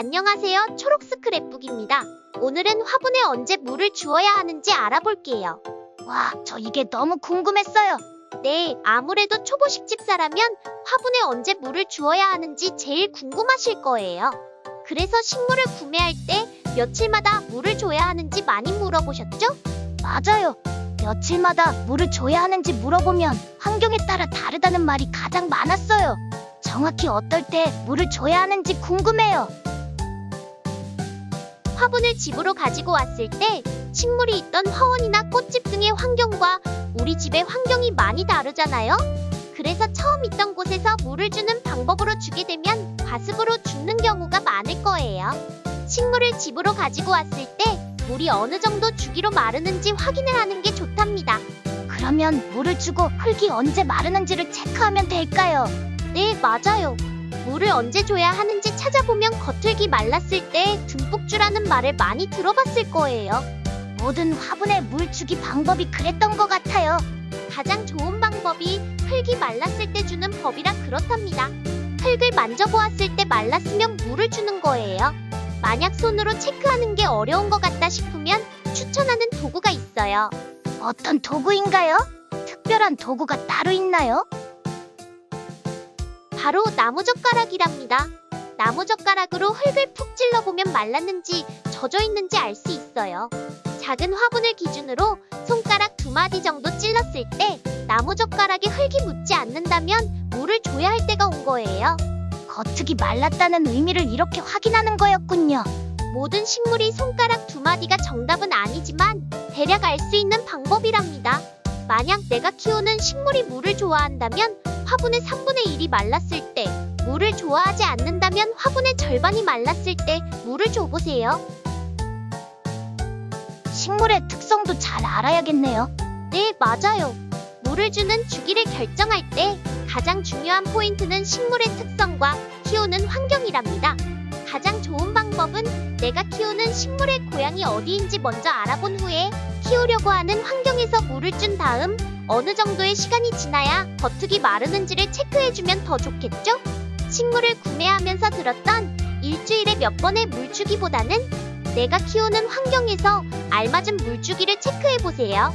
안녕하세요. 초록 스크랩북입니다. 오늘은 화분에 언제 물을 주어야 하는지 알아볼게요. 와, 저 이게 너무 궁금했어요. 네, 아무래도 초보식 집 사라면 화분에 언제 물을 주어야 하는지 제일 궁금하실 거예요. 그래서 식물을 구매할 때 며칠마다 물을 줘야 하는지 많이 물어보셨죠? 맞아요. 며칠마다 물을 줘야 하는지 물어보면 환경에 따라 다르다는 말이 가장 많았어요. 정확히 어떨 때 물을 줘야 하는지 궁금해요. 화분을 집으로 가지고 왔을 때 식물이 있던 화원이나 꽃집 등의 환경과 우리 집의 환경이 많이 다르잖아요? 그래서 처음 있던 곳에서 물을 주는 방법으로 주게 되면 과습으로 죽는 경우가 많을 거예요. 식물을 집으로 가지고 왔을 때 물이 어느 정도 주기로 마르는지 확인을 하는 게 좋답니다. 그러면 물을 주고 흙이 언제 마르는지를 체크하면 될까요? 네, 맞아요. 물을 언제 줘야 하는지 찾아보면 겉흙이 말랐을 때 듬뿍 주라는 말을 많이 들어봤을 거예요. 모든 화분의 물 주기 방법이 그랬던 것 같아요. 가장 좋은 방법이 흙이 말랐을 때 주는 법이라 그렇답니다. 흙을 만져보았을 때 말랐으면 물을 주는 거예요. 만약 손으로 체크하는 게 어려운 것 같다 싶으면 추천하는 도구가 있어요. 어떤 도구인가요? 특별한 도구가 따로 있나요? 바로 나무젓가락이랍니다. 나무젓가락으로 흙을 푹 찔러보면 말랐는지 젖어 있는지 알 수 있어요. 작은 화분을 기준으로 손가락 두 마디 정도 찔렀을 때 나무젓가락에 흙이 묻지 않는다면 물을 줘야 할 때가 온 거예요. 겉흙이 말랐다는 의미를 이렇게 확인하는 거였군요. 모든 식물이 손가락 두 마디가 정답은 아니지만 대략 알 수 있는 방법이랍니다. 만약 내가 키우는 식물이 물을 좋아한다면 화분의 3분의 1이 말랐을 때, 물을 좋아하지 않는다면 화분의 절반이 말랐을 때 물을 줘보세요. 식물의 특성도 잘 알아야겠네요. 네, 맞아요. 물을 주는 주기를 결정할 때 가장 중요한 포인트는 식물의 특성과 키우는 환경이랍니다. 가장 좋은 방법은 내가 키우는 식물의 고향이 어디인지 먼저 알아본 후에 키우려고 하는 환경에서 물을 준 다음 어느 정도의 시간이 지나야 겉흙이 마르는지를 체크해주면 더 좋겠죠? 식물을 구매하면서 들었던 일주일에 몇 번의 물주기보다는 내가 키우는 환경에서 알맞은 물주기를 체크해보세요.